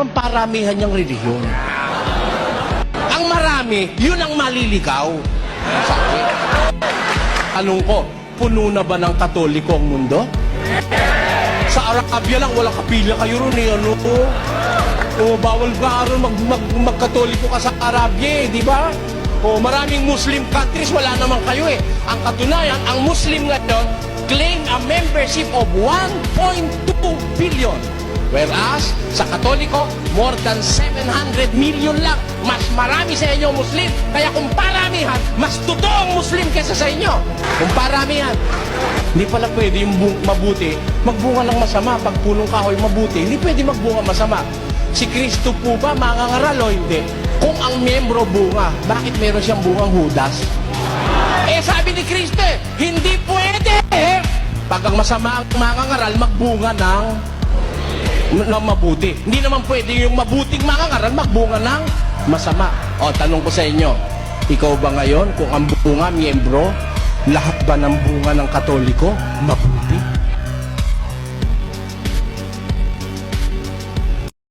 ang paramihan niyang relihiyon. Ang marami, yun ang maliligaw. Sabi. Tanong ko, puno na ba ng katoliko ang mundo? Sa Arabia lang, walang kapila kayo ron eh, ano? O, bawal ba ron mag, mag, magkatoliko ka sa Arabia eh, di ba? O, maraming Muslim countries, wala naman kayo eh. Ang katunayan, ang Muslim ngayon claim a membership of 1.2 billion. Whereas, sa Katoliko, more than 700 million lang. Mas marami sa inyo Muslim. Kaya kung paramihan, mas totoong Muslim kesa sa inyo. Kung paramihan. Hindi pala pwede yung bu- mabuti, magbunga ng masama. Pag punong kahoy mabuti, hindi pwede magbunga masama. Si Kristo po ba mangangaral o hindi? Kung ang miyembro bunga, bakit meron siyang bungang hudas? Eh sabi ni Kristo eh, hindi pwede. Pag ang masama ang mangangaral, magbunga ng ng mabuti. Hindi naman pwede yung mabuting mangangaral magbunga ng masama. O, tanong ko sa inyo, ikaw ba ngayon, kung ang bunga, miyembro, lahat ba ng bunga ng katoliko, mabuti?